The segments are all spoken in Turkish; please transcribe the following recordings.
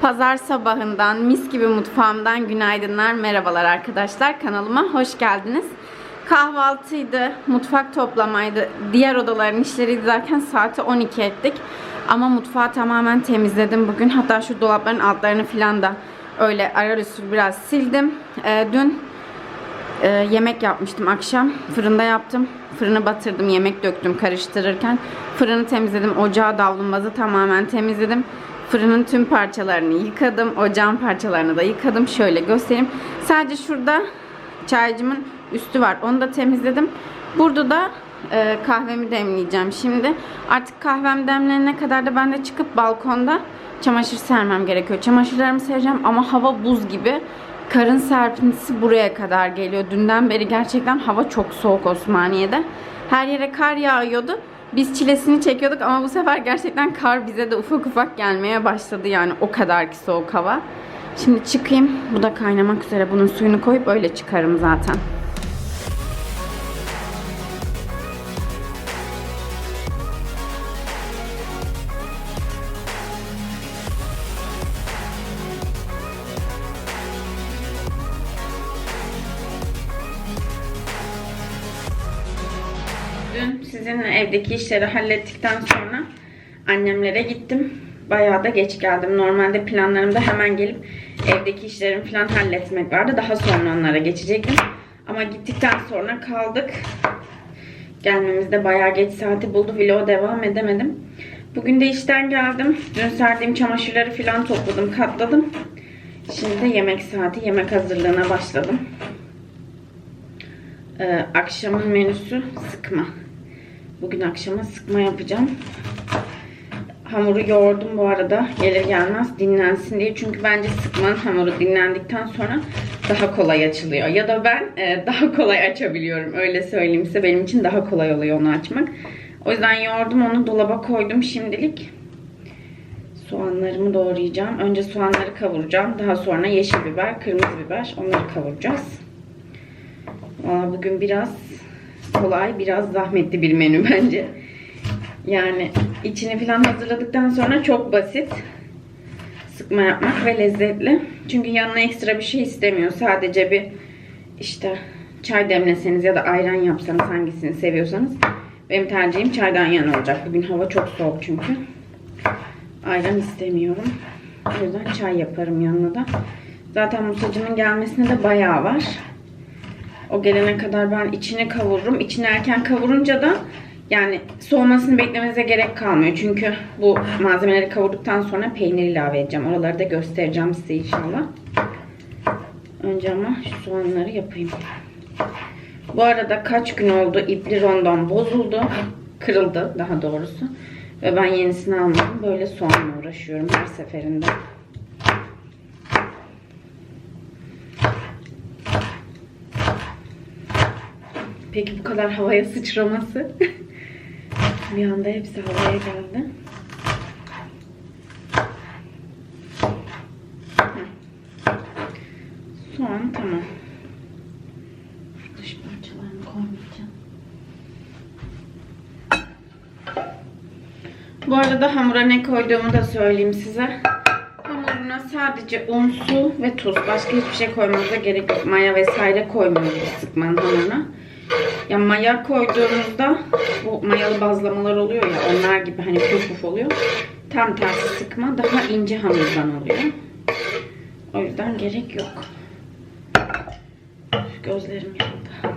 Pazar sabahından, mis gibi mutfağımdan günaydınlar, merhabalar arkadaşlar. Kanalıma hoş geldiniz. Kahvaltıydı, mutfak toplamaydı, diğer odaların işleriydi derken saati 12 ettik. Ama mutfağı tamamen temizledim bugün. Hatta şu dolapların altlarını falan da öyle arar usul biraz sildim. Ee, dün e, yemek yapmıştım akşam. Fırında yaptım. Fırını batırdım, yemek döktüm karıştırırken. Fırını temizledim. Ocağı davlumbazı tamamen temizledim. Fırının tüm parçalarını yıkadım. Ocağın parçalarını da yıkadım. Şöyle göstereyim. Sadece şurada çaycımın üstü var. Onu da temizledim. Burada da e, kahvemi demleyeceğim şimdi. Artık kahvem demlenene kadar da ben de çıkıp balkonda çamaşır sermem gerekiyor. Çamaşırlarımı sereceğim ama hava buz gibi. Karın serpintisi buraya kadar geliyor. Dünden beri gerçekten hava çok soğuk Osmaniye'de. Her yere kar yağıyordu. Biz çilesini çekiyorduk ama bu sefer gerçekten kar bize de ufak ufak gelmeye başladı yani o kadar ki soğuk hava. Şimdi çıkayım. Bu da kaynamak üzere. Bunun suyunu koyup öyle çıkarım zaten. Evdeki işleri hallettikten sonra annemlere gittim. Bayağı da geç geldim. Normalde planlarımda hemen gelip evdeki işlerimi falan halletmek vardı. Daha sonra onlara geçecektim. Ama gittikten sonra kaldık. Gelmemizde bayağı geç saati buldu. Vloga devam edemedim. Bugün de işten geldim. Dün serdiğim çamaşırları falan topladım, katladım. Şimdi de yemek saati, yemek hazırlığına başladım. Ee, akşamın menüsü sıkma. Bugün akşama sıkma yapacağım. Hamuru yoğurdum bu arada. Gelir gelmez dinlensin diye. Çünkü bence sıkmanın hamuru dinlendikten sonra daha kolay açılıyor. Ya da ben e, daha kolay açabiliyorum. Öyle söyleyeyim size. Benim için daha kolay oluyor onu açmak. O yüzden yoğurdum onu dolaba koydum şimdilik. Soğanlarımı doğrayacağım. Önce soğanları kavuracağım. Daha sonra yeşil biber, kırmızı biber onları kavuracağız. Valla bugün biraz kolay, biraz zahmetli bir menü bence. Yani içini falan hazırladıktan sonra çok basit. Sıkma yapmak ve lezzetli. Çünkü yanına ekstra bir şey istemiyor. Sadece bir işte çay demleseniz ya da ayran yapsanız hangisini seviyorsanız. Benim tercihim çaydan yana olacak. Bugün hava çok soğuk çünkü. Ayran istemiyorum. O yüzden çay yaparım yanına da. Zaten musacının gelmesine de bayağı var. O gelene kadar ben içini kavururum. İçini erken kavurunca da yani soğumasını beklemenize gerek kalmıyor. Çünkü bu malzemeleri kavurduktan sonra peynir ilave edeceğim. Oraları da göstereceğim size inşallah. Önce ama şu soğanları yapayım. Bu arada kaç gün oldu ipli rondon bozuldu. Kırıldı daha doğrusu. Ve ben yenisini almadım. Böyle soğanla uğraşıyorum her seferinde. Peki bu kadar havaya sıçraması? bir anda hepsi havaya geldi. Soğan tamam. Dış parçalarını koymayacağım. Bu arada hamura ne koyduğumu da söyleyeyim size. Hamuruna sadece un, su ve tuz. Başka hiçbir şey koymanıza gerek yok. Maya vesaire koymuyoruz sıkmanın hamuruna. Ya maya koyduğumuzda bu mayalı bazlamalar oluyor ya onlar gibi hani puf puf oluyor. Tam tersi sıkma daha ince hamurdan oluyor. O yüzden gerek yok. Gözlerim yandı.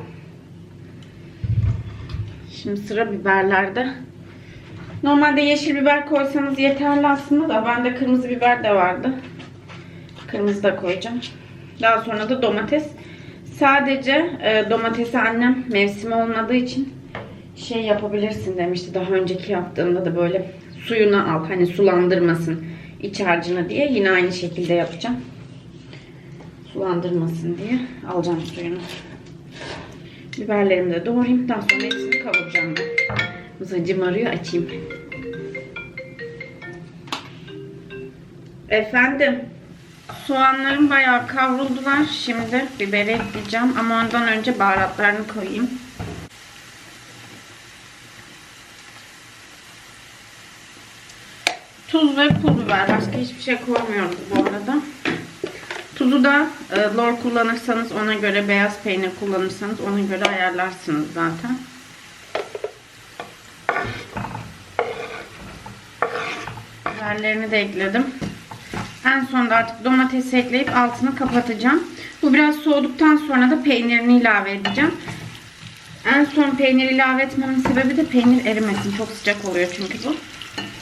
Şimdi sıra biberlerde. Normalde yeşil biber koysanız yeterli aslında da bende kırmızı biber de vardı. Kırmızı da koyacağım. Daha sonra da domates. Sadece e, domatesi annem mevsimi olmadığı için şey yapabilirsin demişti. Daha önceki yaptığımda da böyle suyunu al. Hani sulandırmasın iç harcını diye. Yine aynı şekilde yapacağım. Sulandırmasın diye alacağım suyunu. Biberlerimi de doğrayayım. Daha sonra hepsini kavuracağım ben. Mısacım arıyor. Açayım. Efendim. Soğanlarım bayağı kavruldular. Şimdi biberi ekleyeceğim. Ama ondan önce baharatlarını koyayım. Tuz ve pul biber. Başka hiçbir şey koymuyoruz bu arada. Tuzu da e, lor kullanırsanız ona göre, beyaz peynir kullanırsanız ona göre ayarlarsınız zaten. Biberlerini de ekledim. En sonunda artık domatesi ekleyip altını kapatacağım. Bu biraz soğuduktan sonra da peynirini ilave edeceğim. En son peynir ilave etmemin sebebi de peynir erimesin. Çok sıcak oluyor çünkü bu.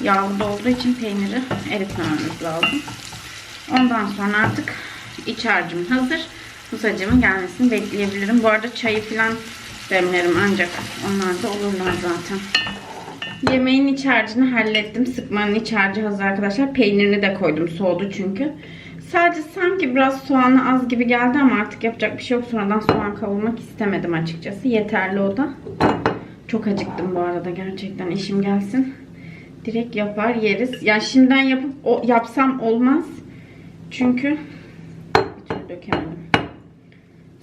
Yağlı da olduğu için peyniri eritmememiz lazım. Ondan sonra artık iç harcım hazır. Musacımın gelmesini bekleyebilirim. Bu arada çayı falan demlerim ancak onlar da olurlar zaten. Yemeğin iç harcını hallettim. Sıkmanın iç harcı hazır arkadaşlar. Peynirini de koydum. Soğudu çünkü. Sadece sanki biraz soğanı az gibi geldi ama artık yapacak bir şey yok. Sonradan soğan kavurmak istemedim açıkçası. Yeterli o da. Çok acıktım bu arada gerçekten. işim gelsin. Direkt yapar yeriz. Yani şimdiden yapıp o, yapsam olmaz. Çünkü dökemedim.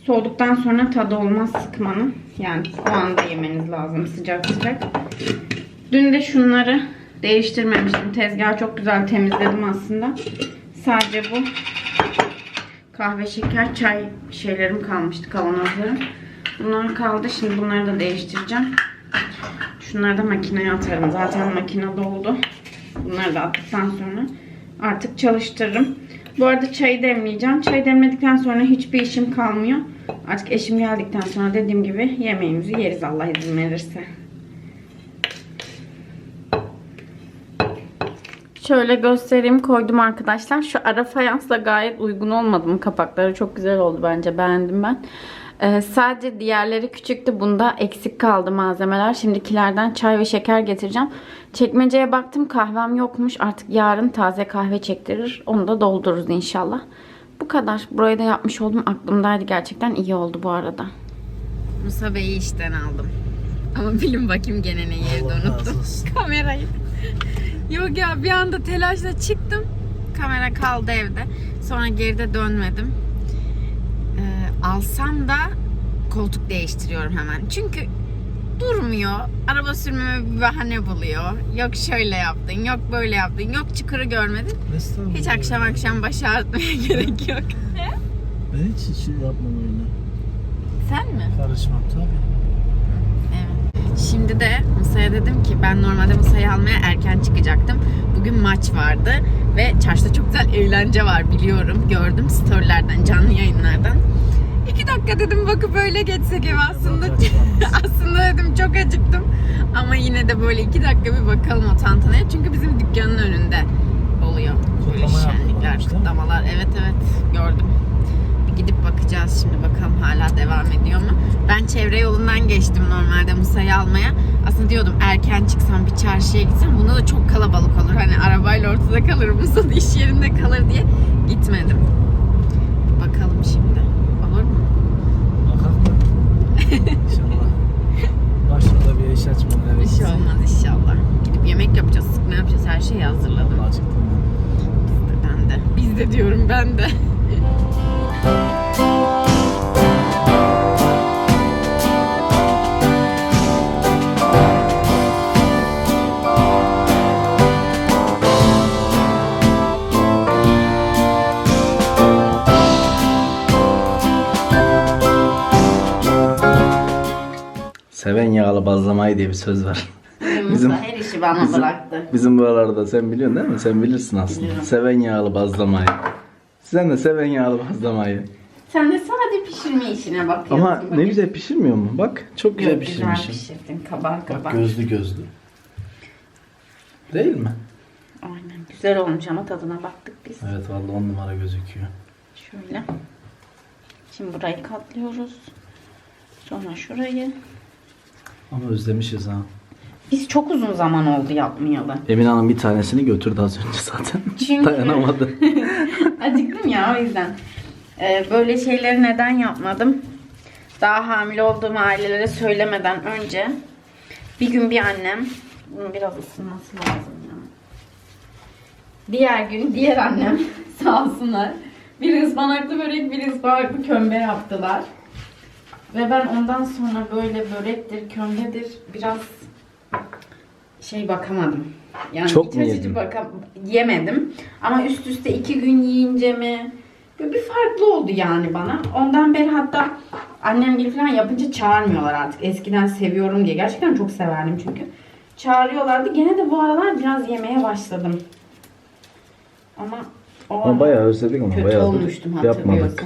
Soğuduktan sonra tadı olmaz sıkmanın. Yani o anda yemeniz lazım sıcak sıcak. Dün de şunları değiştirmemiştim. Tezgahı çok güzel temizledim aslında. Sadece bu kahve, şeker, çay şeylerim kalmıştı kavanozlarım. Bunlar kaldı. Şimdi bunları da değiştireceğim. Şunları da makineye atarım. Zaten makine doldu. Bunları da attıktan sonra artık çalıştırırım. Bu arada çayı demleyeceğim. Çayı demledikten sonra hiçbir işim kalmıyor. Artık eşim geldikten sonra dediğim gibi yemeğimizi yeriz Allah izin verirse. Şöyle göstereyim koydum arkadaşlar. Şu ara fayansla gayet uygun olmadı mı? Kapakları çok güzel oldu bence. Beğendim ben. Ee, sadece diğerleri küçüktü. Bunda eksik kaldı malzemeler. Şimdikilerden çay ve şeker getireceğim. Çekmeceye baktım kahvem yokmuş. Artık yarın taze kahve çektirir. Onu da doldururuz inşallah. Bu kadar. Burayı da yapmış oldum. Aklımdaydı gerçekten. iyi oldu bu arada. Musa Bey'i işten aldım. Ama bilin bakayım gene neyi evde unuttum. Kamerayı. Yok ya bir anda telaşla çıktım. Kamera kaldı evde. Sonra geride dönmedim. Ee, alsam da koltuk değiştiriyorum hemen. Çünkü durmuyor. Araba sürmeme bir bahane buluyor. Yok şöyle yaptın, yok böyle yaptın, yok çıkırı görmedin. Hiç akşam akşam baş ağrıtmaya gerek yok. Ben hiç hiç yapmam öyle. Sen mi? Karışmam tabii. Şimdi de Musa'ya dedim ki ben normalde Musa'yı almaya erken çıkacaktım. Bugün maç vardı ve çarşıda çok güzel eğlence var biliyorum. Gördüm storylerden, canlı yayınlardan. İki dakika dedim bakıp öyle geçsek ev aslında. aslında dedim çok acıktım. Ama yine de böyle iki dakika bir bakalım o tantanaya. Çünkü bizim dükkanın önünde oluyor. Böyle şenlikler, kutlamalar. Evet evet gördüm. Bakacağız şimdi bakalım hala devam ediyor mu? Ben çevre yolundan geçtim normalde Musa'yı almaya. Aslında diyordum erken çıksam bir çarşıya gitsem bunda da çok kalabalık olur. Hani arabayla ortada kalır Musa da iş yerinde kalır diye gitmedim. Bakalım şimdi. Olur mu? Bakalım. İnşallah. Başımda bir iş açmadı. Evet. Bir şey olmaz inşallah. Gidip yemek yapacağız, sıkma yapacağız. Her şeyi hazırladım. Vallahi acıktım ben. Ben de. Biz de diyorum ben de. Seven yağlı bazlamayı diye bir söz var. Bizim- her işi bana bizim- bıraktı. Bizim buralarda sen biliyorsun değil mi? Sen bilirsin aslında. Biliyorum. Seven yağlı bazlamayı. Sen de seven yağlı bazlamayı. Sen de sadece pişirme işine bakıyorsun. Ama ne güzel pişirmiyor mu? Bak çok güzel Yok, güzel pişirmişim. pişirdin. Kabar kabar. Bak gözlü gözlü. Değil mi? Aynen. Güzel olmuş ama tadına baktık biz. Evet vallahi on numara gözüküyor. Şöyle. Şimdi burayı katlıyoruz. Sonra şurayı. Ama özlemişiz ha. Biz çok uzun zaman oldu yapmayalı. Emine Hanım bir tanesini götürdü az önce zaten. Çünkü- Dayanamadı. Acıktım ya o yüzden. Ee, böyle şeyleri neden yapmadım? Daha hamile olduğum ailelere söylemeden önce bir gün bir annem bunun biraz ısınması lazım ya. Diğer gün diğer annem sağ olsunlar. Bir ıspanaklı börek, bir ıspanaklı kömbe yaptılar. Ve ben ondan sonra böyle börektir, kömbedir biraz şey bakamadım. Yani Çok mu yedin? baka- yemedim. Ama üst üste iki gün yiyince mi böyle bir farklı oldu yani bana. Ondan beri hatta annem gibi falan yapınca çağırmıyorlar artık. Eskiden seviyorum diye. Gerçekten çok severdim çünkü. Çağırıyorlardı. Gene de bu aralar biraz yemeye başladım. Ama o Ama bayağı özledik ama kötü bayağı olmuştum yapmadık.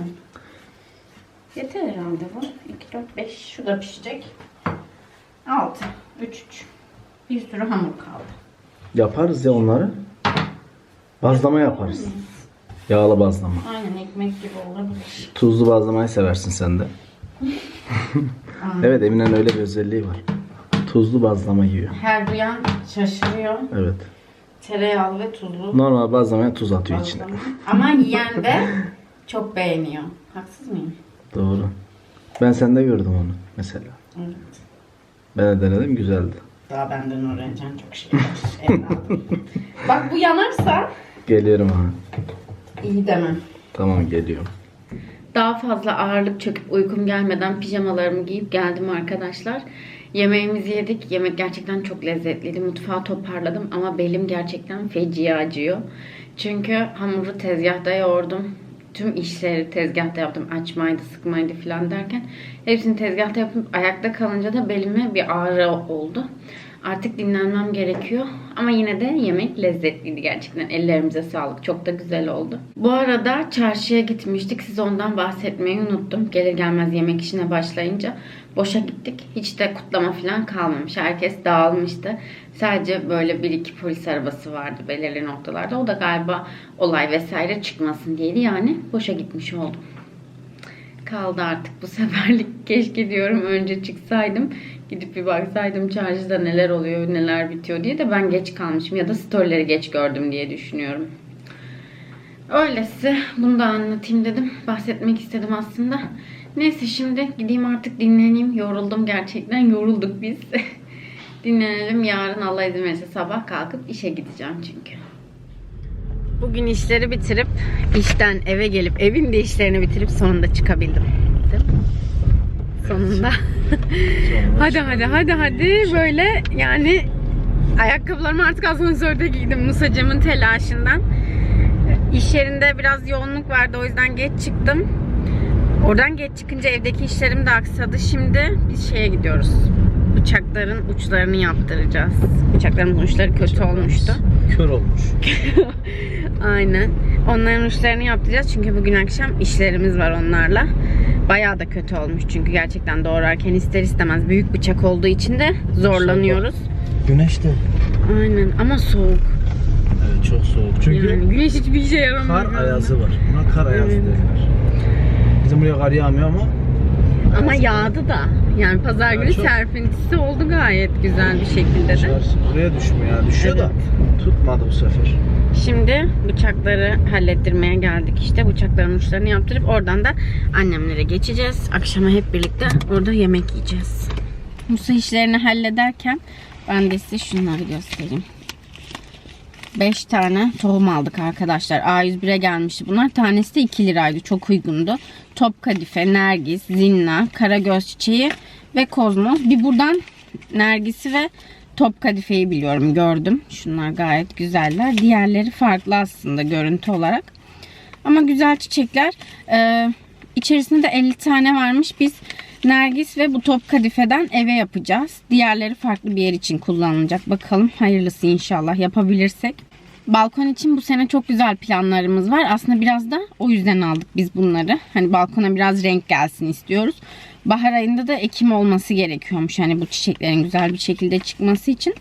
Yeter herhalde bu. 2, 4, 5. Şu da pişecek. 6, 3, 3. Bir sürü hamur kaldı. Yaparız ya onları. Bazlama yaparız. Yağlı bazlama. Aynen ekmek gibi olabilir. Tuzlu bazlamayı seversin sen de. evet Emine'nin öyle bir özelliği var. Tuzlu bazlama yiyor. Her duyan şaşırıyor. Evet. Tereyağlı ve tuzlu. Normal bazlamaya tuz atıyor içine. bazlama. Ama yiyen de çok beğeniyor. Haksız mıyım? Doğru. Ben sende gördüm onu mesela. Evet. Ben de denedim güzeldi. Daha benden öğreneceğin çok şey var. evladım. Bak bu yanarsa Geliyorum ha. iyi demem. Tamam geliyorum. Daha fazla ağırlık çöküp uykum gelmeden pijamalarımı giyip geldim arkadaşlar. Yemeğimizi yedik. Yemek gerçekten çok lezzetliydi. Mutfağı toparladım ama belim gerçekten feci acıyor. Çünkü hamuru tezgahta yoğurdum. Tüm işleri tezgahta yaptım. Açmaydı, sıkmaydı falan derken. Hepsini tezgahta yapıp ayakta kalınca da belime bir ağrı oldu. Artık dinlenmem gerekiyor. Ama yine de yemek lezzetliydi gerçekten. Ellerimize sağlık. Çok da güzel oldu. Bu arada çarşıya gitmiştik. Size ondan bahsetmeyi unuttum. Gelir gelmez yemek işine başlayınca boşa gittik. Hiç de kutlama falan kalmamış. Herkes dağılmıştı. Sadece böyle bir iki polis arabası vardı belirli noktalarda. O da galiba olay vesaire çıkmasın diyeydi. Yani boşa gitmiş oldum kaldı artık bu seferlik. Keşke diyorum önce çıksaydım. Gidip bir baksaydım çarşıda neler oluyor, neler bitiyor diye de ben geç kalmışım ya da storyleri geç gördüm diye düşünüyorum. Öylesi bunu da anlatayım dedim. Bahsetmek istedim aslında. Neyse şimdi gideyim artık dinleneyim. Yoruldum gerçekten. Yorulduk biz. Dinlenelim. Yarın Allah izin verirse sabah kalkıp işe gideceğim çünkü. Bugün işleri bitirip işten eve gelip evin de işlerini bitirip sonunda çıkabildim. Değil mi? Sonunda. hadi hadi hadi hadi böyle yani ayakkabılarımı artık asansörde giydim Musacımın telaşından. İş yerinde biraz yoğunluk vardı o yüzden geç çıktım. Oradan geç çıkınca evdeki işlerim de aksadı. Şimdi biz şeye gidiyoruz. Bıçakların uçlarını yaptıracağız. Bıçakların uçları kötü olmuştu. Kör olmuş. Aynen. Onların uçlarını yaptıracağız çünkü bugün akşam işlerimiz var onlarla. Bayağı da kötü olmuş çünkü gerçekten doğrarken ister istemez büyük bıçak olduğu için de zorlanıyoruz. Güneş de. Aynen ama soğuk. Evet çok soğuk. Çünkü Yani güneş hiçbir işe yaramıyor. kar ayazı var. Buna kar ayazı Evet. derler. Bizim buraya kar yağmıyor ama Ama yağdı da. Yani pazar günü çok- serpintisi oldu gayet güzel bir şekilde de. buraya düşmüyor yani. Düşüyor da tutmadı bu sefer. Şimdi bıçakları hallettirmeye geldik işte. Bıçakların uçlarını yaptırıp oradan da annemlere geçeceğiz. Akşama hep birlikte orada yemek yiyeceğiz. Musa işlerini hallederken ben de size şunları göstereyim. 5 tane tohum aldık arkadaşlar. A101'e gelmişti bunlar. Tanesi de 2 liraydı. Çok uygundu. Top kadife, nergis, zinna, karagöz çiçeği ve kozmos. Bir buradan nergisi ve top kadifeyi biliyorum. Gördüm. Şunlar gayet güzeller. Diğerleri farklı aslında görüntü olarak. Ama güzel çiçekler. Ee, içerisinde de 50 tane varmış. Biz Nergis ve bu top kadifeden eve yapacağız. Diğerleri farklı bir yer için kullanılacak. Bakalım hayırlısı inşallah yapabilirsek. Balkon için bu sene çok güzel planlarımız var. Aslında biraz da o yüzden aldık biz bunları. Hani balkona biraz renk gelsin istiyoruz. Bahar ayında da ekim olması gerekiyormuş. Hani bu çiçeklerin güzel bir şekilde çıkması için.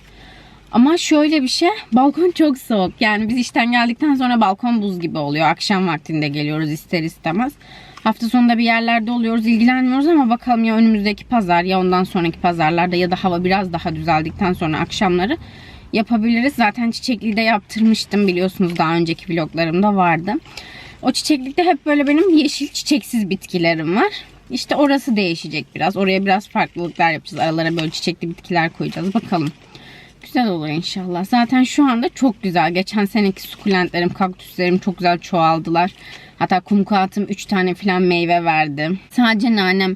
Ama şöyle bir şey, balkon çok soğuk. Yani biz işten geldikten sonra balkon buz gibi oluyor. Akşam vaktinde geliyoruz ister istemez. Hafta sonunda bir yerlerde oluyoruz, ilgilenmiyoruz ama bakalım ya önümüzdeki pazar ya ondan sonraki pazarlarda ya da hava biraz daha düzeldikten sonra akşamları yapabiliriz. Zaten çiçekliği de yaptırmıştım biliyorsunuz daha önceki vloglarımda vardı. O çiçeklikte hep böyle benim yeşil çiçeksiz bitkilerim var. İşte orası değişecek biraz. Oraya biraz farklılıklar yapacağız. Aralara böyle çiçekli bitkiler koyacağız. Bakalım. Güzel olur inşallah. Zaten şu anda çok güzel. Geçen seneki sukulentlerim, kaktüslerim çok güzel çoğaldılar. Hatta kum kağıtım 3 tane falan meyve verdi. Sadece nanem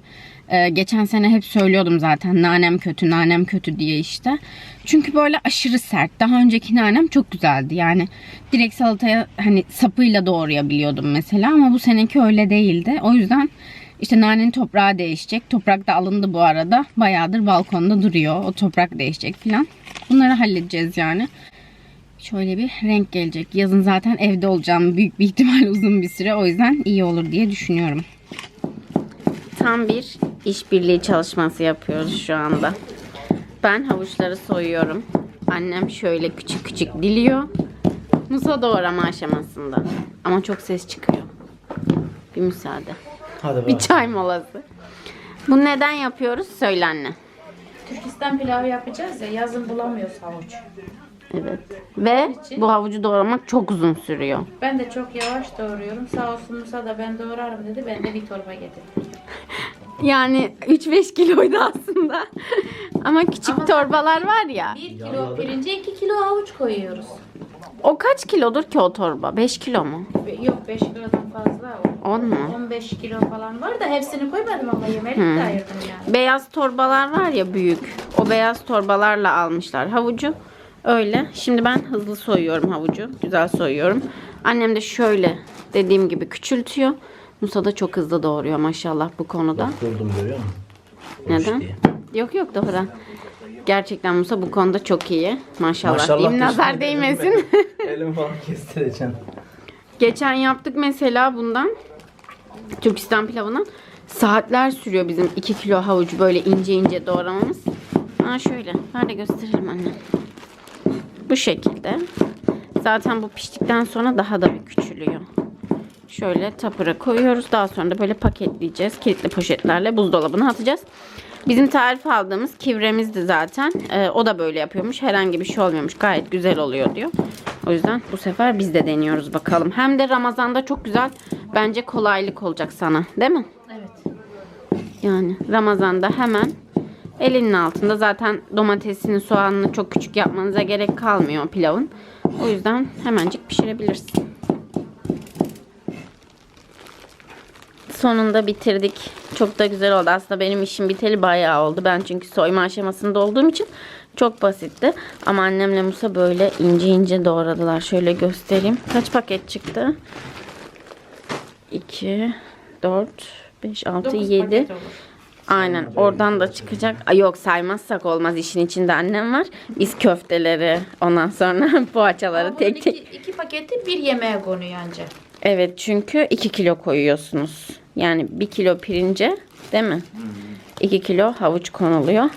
e, geçen sene hep söylüyordum zaten nanem kötü nanem kötü diye işte. Çünkü böyle aşırı sert. Daha önceki nanem çok güzeldi. Yani direkt salataya hani sapıyla doğrayabiliyordum mesela ama bu seneki öyle değildi. O yüzden işte nanenin toprağı değişecek. Toprak da alındı bu arada. Bayağıdır balkonda duruyor. O toprak değişecek falan. Bunları halledeceğiz yani. Şöyle bir renk gelecek. Yazın zaten evde olacağım büyük bir ihtimal uzun bir süre. O yüzden iyi olur diye düşünüyorum. Tam bir işbirliği çalışması yapıyoruz şu anda. Ben havuçları soyuyorum. Annem şöyle küçük küçük diliyor. Musa doğrama aşamasında. Ama çok ses çıkıyor. Bir müsaade. Hadi Bir çay molası. Bu neden yapıyoruz? Söyle anne. Türkistan pilavı yapacağız ya yazın bulamıyoruz havuç. Evet. Ve bu havucu doğramak çok uzun sürüyor. Ben de çok yavaş doğruyorum. Sağ olsun Musa da ben doğrarım dedi. Ben de bir torba getirdim. Yani 3-5 kiloydu aslında. Ama küçük torbalar var ya. 1 kilo pirince 2 kilo havuç koyuyoruz. O kaç kilodur ki o torba? 5 kilo mu? Yok 5 kilodan fazla. o. 10 mu? 15 kilo falan var da hepsini koymadım ama yemelik de ayırdım yani. Beyaz torbalar var ya büyük. O beyaz torbalarla almışlar havucu. Öyle. Şimdi ben hızlı soyuyorum havucu. Güzel soyuyorum. Annem de şöyle dediğim gibi küçültüyor. Musa da çok hızlı doğuruyor maşallah bu konuda. Durdum görüyor musun? Neden? Yok yok doğru. Gerçekten Musa bu konuda çok iyi. Maşallah. Maşallah diyeyim nazar değmesin. Elim falan kestireceksin. Geçen yaptık mesela bundan. Türkistan pilavından. Saatler sürüyor bizim 2 kilo havucu böyle ince ince doğramamız. Ha şöyle. Nerede gösterelim anne. Bu şekilde. Zaten bu piştikten sonra daha da bir küçülüyor. Şöyle tapıra koyuyoruz. Daha sonra da böyle paketleyeceğiz. Kilitli poşetlerle buzdolabına atacağız. Bizim tarif aldığımız kivremizdi zaten. Ee, o da böyle yapıyormuş. Herhangi bir şey olmuyormuş. Gayet güzel oluyor diyor. O yüzden bu sefer biz de deniyoruz bakalım. Hem de Ramazan'da çok güzel bence kolaylık olacak sana. Değil mi? Evet. Yani Ramazan'da hemen elinin altında zaten domatesini, soğanını çok küçük yapmanıza gerek kalmıyor pilavın. O yüzden hemencik pişirebilirsin. Sonunda bitirdik. Çok da güzel oldu. Aslında benim işim biteli bayağı oldu. Ben çünkü soyma aşamasında olduğum için çok basitti. Ama annemle Musa böyle ince ince doğradılar. Şöyle göstereyim. Kaç paket çıktı? 2, 4, 5, 6, Dokuz 7. paket olur. Aynen oradan da çıkacak. Ay yok saymazsak olmaz işin içinde annem var. Biz köfteleri ondan sonra poğaçaları Ama tek tek. iki, iki paketi bir yemeğe konuyor ancak. Evet çünkü 2 kilo koyuyorsunuz. Yani 1 kilo pirince değil mi? 2 kilo havuç konuluyor.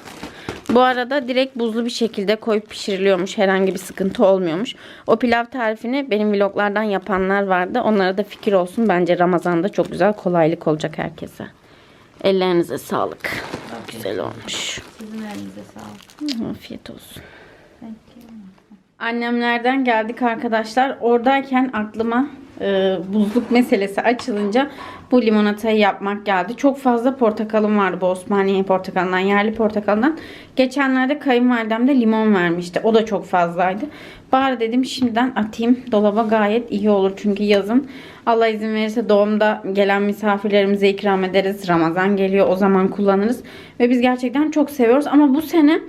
Bu arada direkt buzlu bir şekilde koyup pişiriliyormuş. Herhangi bir sıkıntı olmuyormuş. O pilav tarifini benim vloglardan yapanlar vardı. Onlara da fikir olsun. Bence Ramazan'da çok güzel kolaylık olacak herkese. Ellerinize sağlık. Güzel olmuş. Sizin elinize sağlık. Afiyet olsun. Annemlerden geldik arkadaşlar. Oradayken aklıma e, buzluk meselesi açılınca bu limonatayı yapmak geldi. Çok fazla portakalım vardı bu Osmaniye portakalından, yerli portakalından. Geçenlerde kayınvalidem de limon vermişti. O da çok fazlaydı. Bari dedim şimdiden atayım. Dolaba gayet iyi olur çünkü yazın Allah izin verirse doğumda gelen misafirlerimize ikram ederiz. Ramazan geliyor o zaman kullanırız. Ve biz gerçekten çok seviyoruz ama bu sene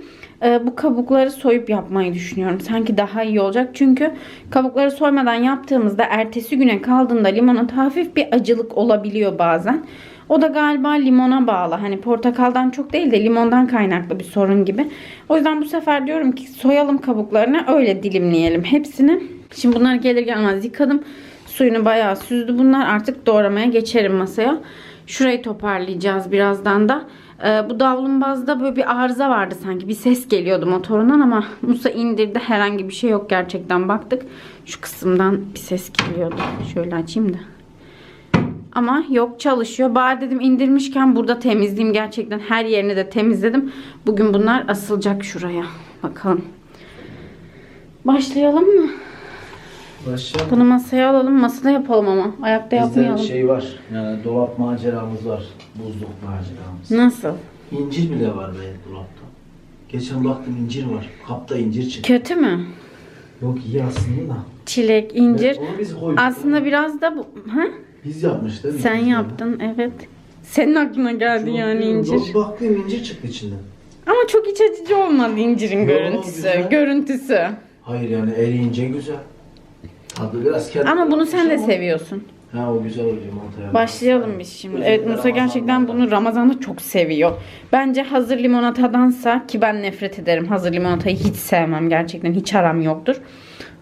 e, bu kabukları soyup yapmayı düşünüyorum. Sanki daha iyi olacak. Çünkü kabukları soymadan yaptığımızda ertesi güne kaldığında limonata hafif bir acılık olabiliyor bazen. O da galiba limona bağlı. Hani portakaldan çok değil de limondan kaynaklı bir sorun gibi. O yüzden bu sefer diyorum ki soyalım kabuklarını öyle dilimleyelim hepsini. Şimdi bunları gelir gelmez yıkadım. Suyunu bayağı süzdü bunlar. Artık doğramaya geçerim masaya. Şurayı toparlayacağız birazdan da. Ee, bu davlumbazda böyle bir arıza vardı sanki. Bir ses geliyordu motorundan ama Musa indirdi. Herhangi bir şey yok gerçekten. Baktık şu kısımdan bir ses geliyordu. Şöyle açayım da. Ama yok çalışıyor. Bari dedim indirmişken burada temizleyeyim. Gerçekten her yerini de temizledim. Bugün bunlar asılacak şuraya. Bakalım. Başlayalım mı? Başlayalım. Bunu masaya alalım. Masada yapalım ama. Ayakta Bizde yapmayalım. şey var. Yani dolap maceramız var. Buzluk maceramız. Nasıl? İncir bile var be dolapta. Geçen baktım incir var. Kapta incir çıktı. Kötü mü? Yok iyi aslında da. Çilek, incir. Onu biz koyduk. Aslında biraz da bu... Ha? Biz yapmış değil mi? Sen yaptın evet. Senin aklına geldi yani incir. Baktım incir çıktı içinden. Ama çok iç açıcı olmadı incirin Yo, görüntüsü. güzel. Görüntüsü. Hayır yani eriyince güzel. Tadı biraz kendi. Ama bunu sen de seviyorsun. Ha o güzel oluyor limonata. Başlayalım biz şimdi. Evet Musa gerçekten bunu Ramazan'da çok seviyor. Bence hazır limonatadansa ki ben nefret ederim. Hazır limonatayı hiç sevmem. Gerçekten hiç aram yoktur.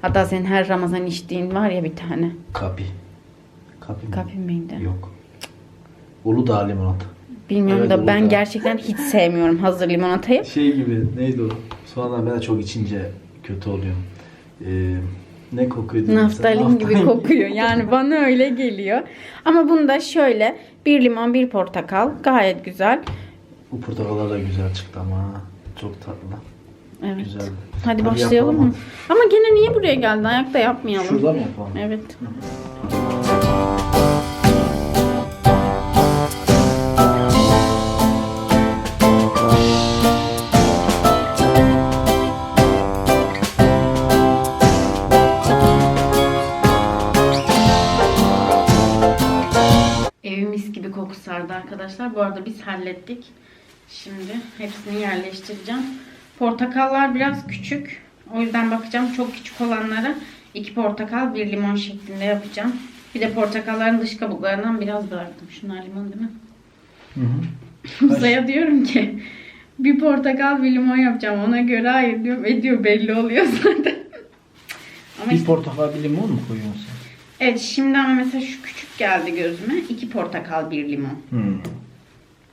Hatta senin her Ramazan içtiğin var ya bir tane. Kapi. Kapi mi? Kapi miydi? Yok. Uludağ limonata. Bilmiyorum Evet, da ben Uludağ. gerçekten hiç sevmiyorum hazır limonatayı. Şey gibi neydi o? Sonradan ben de çok içince kötü oluyorum. Ee, ne kokuyordu? Naftalin gibi kokuyor. Yani bana öyle geliyor. Ama bunda şöyle bir limon bir portakal gayet güzel. Bu portakallar da güzel çıktı ama çok tatlı. Evet. Güzel. Hadi başlayalım yapalım. mı? Ama gene niye buraya geldin? Ayakta yapmayalım. Şurada mı yapalım? Evet. Arkadaşlar. Bu arada biz hallettik. Şimdi hepsini yerleştireceğim. Portakallar biraz küçük. O yüzden bakacağım çok küçük olanlara iki portakal bir limon şeklinde yapacağım. Bir de portakalların dış kabuklarından biraz bıraktım. Şunlar limon değil mi? Hı hı. Musa'ya diyorum ki bir portakal bir limon yapacağım. Ona göre hayır diyorum. Ediyor belli oluyor zaten. Ama Bir işte, portakal bir limon mu koyuyorsun sen? Evet şimdi ama mesela şu küçük geldi gözüme. İki portakal bir limon Hmm.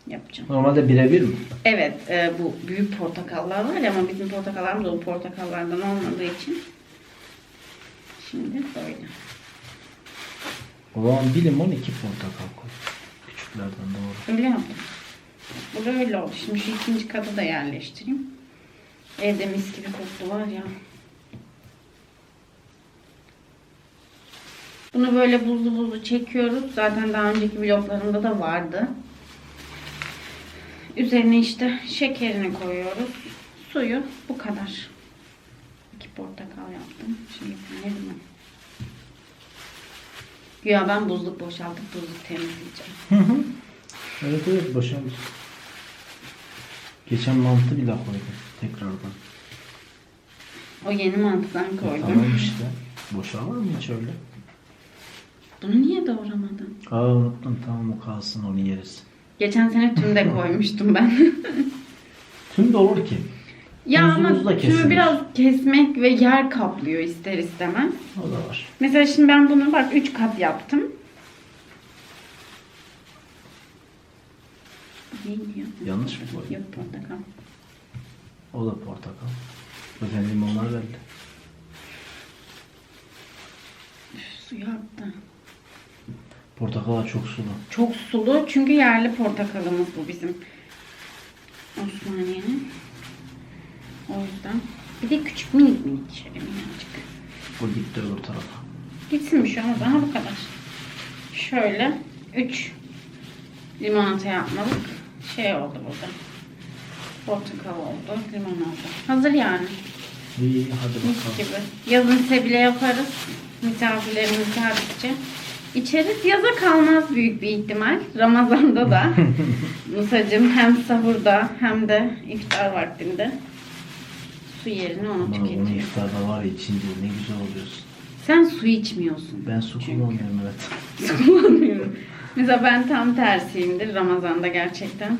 yapacağım. Normalde birebir mi? Evet e, bu büyük portakallar var ya ama bizim portakallarımız o portakallardan olmadığı için. Şimdi böyle. O zaman bir limon iki portakal koy. Küçüklerden doğru. Öyle yaptım. Bu da öyle oldu. Şimdi şu ikinci katı da yerleştireyim. Evde mis gibi koktu var ya. Bunu böyle buzlu buzlu çekiyoruz. Zaten daha önceki vloglarımda da vardı. Üzerine işte şekerini koyuyoruz. Suyu bu kadar. İki portakal yaptım. Şimdi tane limon. Güya ben buzluk boşaltıp buzluk temizleyeceğim. Evet evet boşalmış. Geçen mantı bile koydum tekrardan. O yeni mantıdan koydum. Tamam işte. Boşalır mı hiç öyle? Bunu niye doğramadın? Aa unuttum tamam o kalsın onu yeriz. Geçen sene tüm de koymuştum ben. Tüm de olur ki. ya Buzlu ama tümü kesilir. biraz kesmek ve yer kaplıyor ister istemez. O da var. Mesela şimdi ben bunu bak 3 kat yaptım. Ne diyor? Yanlış mı koydun? Yok portakal. O da portakal. Zaten limonlar belli. Üf, Suyu attı. Portakal çok sulu. Çok sulu çünkü yerli portakalımız bu bizim. Osmaniye'nin. O yüzden. Bir de küçük minik minik şöyle minicik. O gitti öbür tarafa. Gitsin bir şey olmaz. Aha bu kadar. Şöyle 3 limonata yapmalık şey oldu burada. Portakal oldu, limon oldu. Hazır yani. İyi hadi Mis bakalım. gibi. Yazın ise bile yaparız. Misafirlerimiz geldikçe. İçeriz. Yaza kalmaz büyük bir ihtimal. Ramazan'da da. Musacım hem sahurda hem de iftar vaktinde su yerine onu Ama bunu tüketiyor. iftarda var ya içince ne güzel oluyorsun. Sen su içmiyorsun. Ben su Çünkü. kullanmıyorum evet. kullanmıyorum. Mesela ben tam tersiyimdir Ramazan'da gerçekten.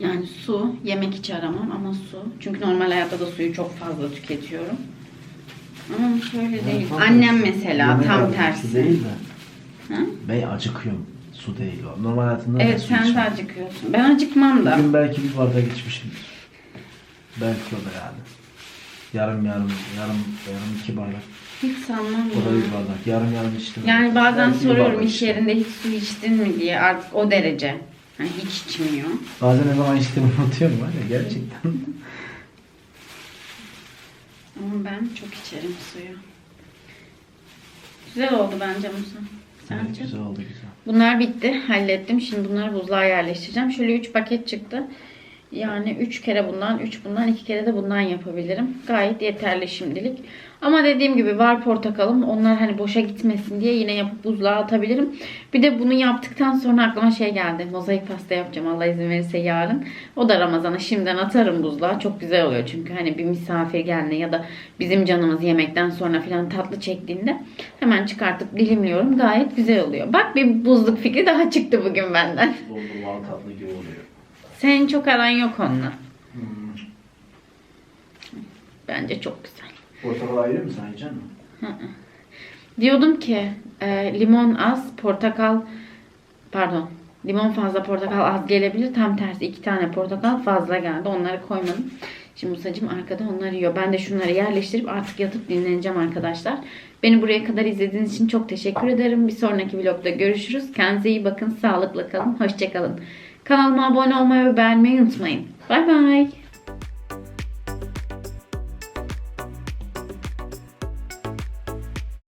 Yani su, yemek hiç aramam ama su. Çünkü normal hayatta da suyu çok fazla tüketiyorum. Ama şöyle değil. Annem mesela Yemek tam arası tersi. Su değil de. Ha? Ben acıkıyorum. Su değil o. Normal hayatımda da Evet su sen de içmem. acıkıyorsun. Ben acıkmam da. Bugün belki bir bardak içmişimdir. Belki o da yani. Yarım yarım, yarım, yarım iki bardak. Hiç sanmam O da ya. bir bardak. Yarım yarım içtim. Yani bazen Belki bir soruyorum bardak iş içtim. yerinde hiç su içtin mi diye artık o derece. Hani hiç içmiyor. Bazen ne zaman içtiğimi unutuyorum var ya gerçekten. Ama ben çok içerim suyu. Güzel oldu bence Musa. Sence? güzel oldu güzel. Bunlar bitti. Hallettim. Şimdi bunları buzluğa yerleştireceğim. Şöyle 3 paket çıktı. Yani 3 kere bundan, 3 bundan, 2 kere de bundan yapabilirim. Gayet yeterli şimdilik. Ama dediğim gibi var portakalım. Onlar hani boşa gitmesin diye yine yapıp buzluğa atabilirim. Bir de bunu yaptıktan sonra aklıma şey geldi. Mozaik pasta yapacağım Allah izin verirse yarın. O da Ramazan'a şimdiden atarım buzluğa. Çok güzel oluyor çünkü hani bir misafir geldiğinde ya da bizim canımız yemekten sonra falan tatlı çektiğinde hemen çıkartıp dilimliyorum. Gayet güzel oluyor. Bak bir buzluk fikri daha çıktı bugün benden. Dondurmalı tatlı. Senin çok aran yok onunla. Hmm. Bence çok güzel. Portakal ayrı mı sen yiyecek misin? Diyordum ki e, limon az, portakal pardon limon fazla, portakal az gelebilir. Tam tersi iki tane portakal fazla geldi. Onları koymadım. Şimdi Musacığım arkada onları yiyor. Ben de şunları yerleştirip artık yatıp dinleneceğim arkadaşlar. Beni buraya kadar izlediğiniz için çok teşekkür ederim. Bir sonraki vlogda görüşürüz. Kendinize iyi bakın. Sağlıkla kalın. Hoşçakalın. Kanalıma abone olmayı ve beğenmeyi unutmayın. Bay bay.